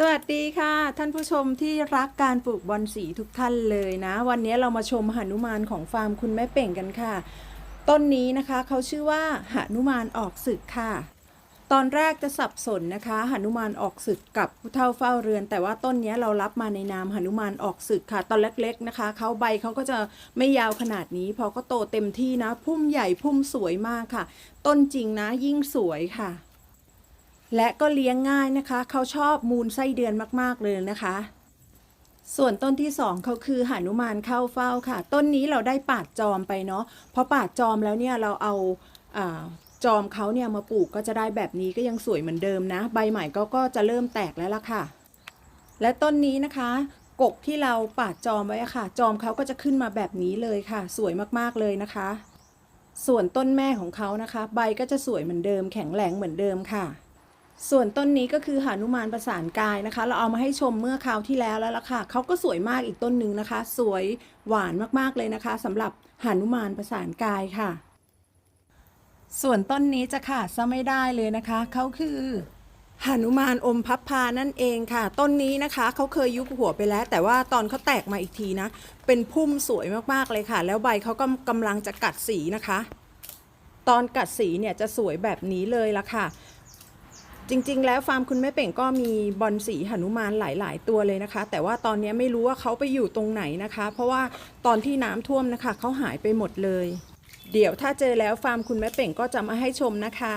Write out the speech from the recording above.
สวัสดีค่ะ ท่านผู้ชมที่รักการปลูกบอนสีทุกท่านเลยนะ วันนี้เรามาชมหนุมานของฟาร์มคุณแม่เป่งกันค่ะ ต้นนี้นะคะเขาชื่อว่าหนุมานออกศึกค่ะ ตอนแรกจะสับสนนะคะหนุมานออกศึกกับผู้เฒ่าเฝ้าเรือน แต่ว่าต้นนี้เรารับมาในนามหนุมานออกศึกค่ะ ตอนเล็กๆนะคะเขาใบเขาก็จะไม่ยาวขนาดนี้พอก็โตเต็มที่นะ พุ่มใหญ่พุ่มสวยมากค่ะ ต้นจริงนะยิ่งสวยค่ะ และก็เลี้ยงง่ายนะคะ เขาชอบมูลไส้เดือนมากๆเลยนะคะ ส่วนต้นที่สองเขาคือหานุมานเข้าเฝ้าค่ะ ต้นนี้เราได้ปาดจอมไปเนาะเพอปาดจอมแล้วเนี่ยเราเอาอาจอมเขาเนี่ยมาปลูกก็จะได้แบบนี้ก็ยังสวยเหมือนเดิมนะ ใบใหม่ก็ก็จะเริ่มแตกแล้วล่ะค่ะ และต้นนี้นะคะ กกที่เราปาดจอมไว้ค่ะ จอมเขาก็จะขึ้นมาแบบนี้เลยค่ะ สวยมากๆเลยนะคะ ส่วนต้นแม่ของเขานะคะ ใบก็จะสวยเหมือนเดิม แข็งแรงเหมือนเดิมค่ะ ส่วนต้นนี้ก็คือหานุมานประสานกายนะคะ เราเอามาให้ชมเมื่อคราวที่แล้วแล้วล่ะค่ะเขาก็สวยมากอีกต้นหนึ่งนะคะ สวยหวานมากๆเลยนะคะสำหรับหานุมานประสานกายค่ะ ส่วนต้นนี้จะขาดซะไม่ได้เลยนะคะเขาคือหานุมานอมพับพานั่นเองค่ะ ต้นนี้นะคะเขาเคยยุบหัวไปแล้ว แต่ว่าตอนเขาแตกมาอีกทีนะ เป็นพุ่มสวยมากๆเลยค่ะ แล้วใบเขาก็กำลังจะกัดสีนะคะ ตอนกัดสีเนี่ยจะสวยแบบนี้เลยละค่ะ จริง ๆ แล้วฟาร์มคุณแม่เป่งก็มีบอลสีหนุมานหลาย ๆ ตัวเลยนะคะ แต่ว่าตอนนี้ไม่รู้ว่าเขาไปอยู่ตรงไหนนะคะ เพราะว่าตอนที่น้ำท่วมนะคะเขาหายไปหมดเลย เดี๋ยวถ้าเจอแล้วฟาร์มคุณแม่เป่งก็จะมาให้ชมนะคะ